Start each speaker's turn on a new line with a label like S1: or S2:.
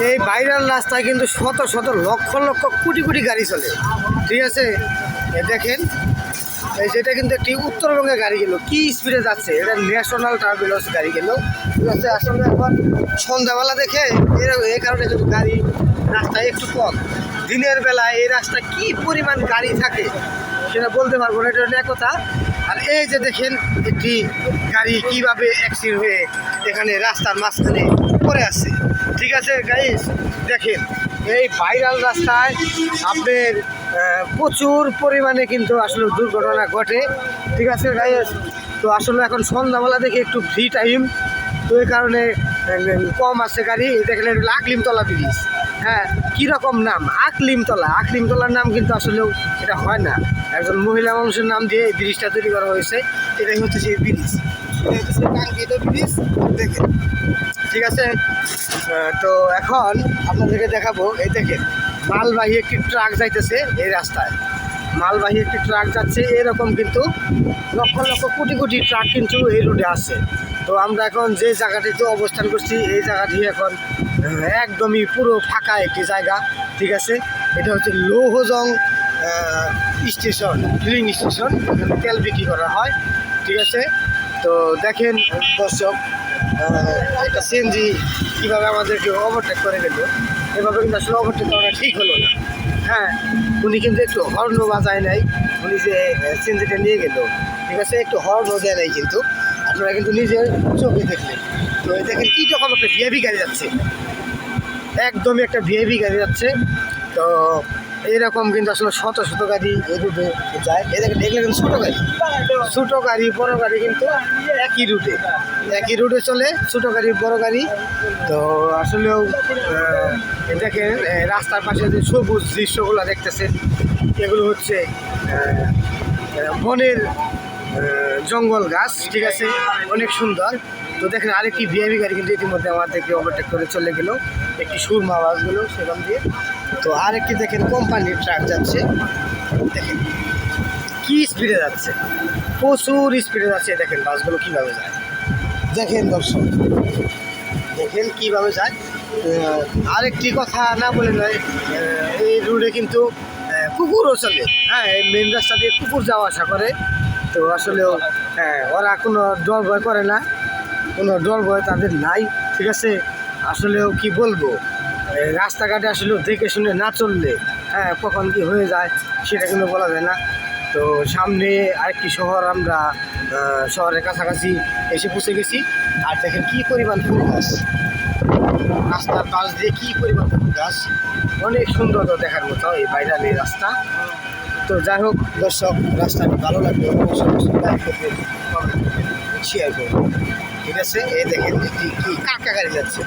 S1: এই ভাইরাল রাস্তায় কিন্তু শত শত লক্ষ লক্ষ কোটি কোটি গাড়ি চলে। ঠিক আছে? দেখেন, এই যেটা কিন্তু একটি উত্তরবঙ্গের গাড়ি গেল। কি স্পিডে যাচ্ছে? এটা ন্যাশনাল ট্রাভেলার্স গাড়ি গেল। ঠিক আছে? আসলে এখন সন্ধ্যাবেলা দেখে এর- এই কারণে কিন্তু গাড়ি রাস্তায় একটু কম। দিনের বেলায় এই রাস্তায় কি পরিমাণ গাড়ি থাকে সেটা বলতে পারব না, এটা কথা। আর এই যে দেখেন একটি গাড়ি কীভাবে অ্যাক্সিডেন্ট হয়ে এখানে রাস্তার মাঝখানে পড়ে আছে। ঠিক আছে গাইস দেখেন, এই ভাইরাল রাস্তায় আপনার প্রচুর পরিমাণে কিন্তু আসলে দুর্ঘটনা ঘটে। ঠিক আছে গাইস তো আসলে এখন সন্ধ্যাবেলা দেখে একটু ফ্রি টাইম তো এই কারণে কম আছে গাড়ি। এটা হলো আকলিমতলা ব্রিজ হ্যাঁ কীরকম নাম? আকলিমতলা। আকলিমতলার নাম কিন্তু আসলেও এটা হয় না। একজন মহিলা মানুষের নাম দিয়ে এই ব্রিজটা তৈরি করা হয়েছে। এটাই হচ্ছে সেই ব্রিজ। এটা হচ্ছে কাঙ্ক্ষিত ব্রিজ। দেখেন। ঠিক আছে? তো এখন আপনাদেরকে দেখাবো, এই দেখেন, মালবাহী একটি ট্রাক যাইতেছে এই রাস্তায়। মালবাহী একটি ট্রাক যাচ্ছে, এরকম কিন্তু লক্ষ লক্ষ কোটি কোটি ট্রাক কিন্তু এই রোডে আছে তো আমরা এখন যে জায়গাটিতে অবস্থান করছি, এই জায়গাটি এখন একদমই পুরো ফাঁকা একটি জায়গা, ঠিক আছে? এটা হচ্ছে লৌহজং স্টেশন ফিলিং স্টেশন, এখানে তেল বিক্রি করা হয়, ঠিক আছে? তো দেখেন দর্শক একটা সিএনজি কীভাবে আমাদেরকে ওভারটেক করে গেল, এভাবে কিন্তু আসলে ওভারটেক করাটা ঠিক হলো না। হ্যাঁ উনি কিন্তু একটু হর্ন বাজায় নাই। উনি যে সিনজিটা নিয়ে গেল। ঠিক আছে, একটু হর্ন দেয় নাই কিন্তু। আপনারা কিন্তু নিজের চোখে দেখলেন। তো দেখেন কী রকম একটা ভিআইপি গাড়ি যাচ্ছে। একদমই একটা ভিআইপি গাড়ি যাচ্ছে। তো এরকম কিন্তু আসলে শত শত গাড়ি এই রুটে যায় দেখেন, এগুলো কিন্তু ছোটো গাড়ি। ছোটো গাড়ি, বড় গাড়ি কিন্তু একই রুটে। একই রুটে চলে, ছোটো গাড়ি, বড় গাড়ি। তো আসলেও দেখেন রাস্তার পাশে যে সবুজ দৃশ্যগুলো দেখতেছেন, এগুলো হচ্ছে বনের জঙ্গল গাছ, ঠিক আছে? অনেক সুন্দর। তো দেখেন, আরেকটি ভিআইপি গাড়ি কিন্তু ইতিমধ্যে আমাদেরকে ওভারটেক করে চলে গেল। একটি সুরমা বাসগুলো সেখান দিয়ে। তো আরেকটি দেখেন কোম্পানির ট্রাক যাচ্ছে। দেখেন, কি স্পিডে যাচ্ছে? প্রচুর স্পিডে যাচ্ছে। দেখেন, বাসগুলো কীভাবে যায়? দেখেন দর্শক, দেখেন কীভাবে যায়। আরেকটি কথা না বলে নয় এই রোডে কিন্তু কুকুরও চলে। হ্যাঁ এই মেন রাস্তা দিয়ে কুকুর যাওয়া আসা করে। তো আসলে হ্যাঁ ওরা কোনো ডর ভয় করে না। কোনো ডর ভয় তাদের নাই, ঠিক আছে? আসলেও কি বলব? রাস্তাঘাটে আসলে দেখে শুনে না চললে হ্যাঁ কখন কি হয়ে যায় সেটা কিন্তু বলা যায় না। তো সামনে আরেকটি শহর আমরা শহরের কাছাকাছি এসে পৌঁছে গেছি। আর দেখেন কি পরিমাণ ফুল গাছ। রাস্তার পাশ দিয়ে কি পরিমাণ ফুল গাছ। অনেক সুন্দর দেখার মতো এই বাইরাল এই রাস্তা। তো যাই হোক, দর্শক রাস্তাটি ভালো লাগবে শেয়ার করবেন ঠিক আছে? এই দেখেন কি কাকা গাড়ি যাচ্ছে?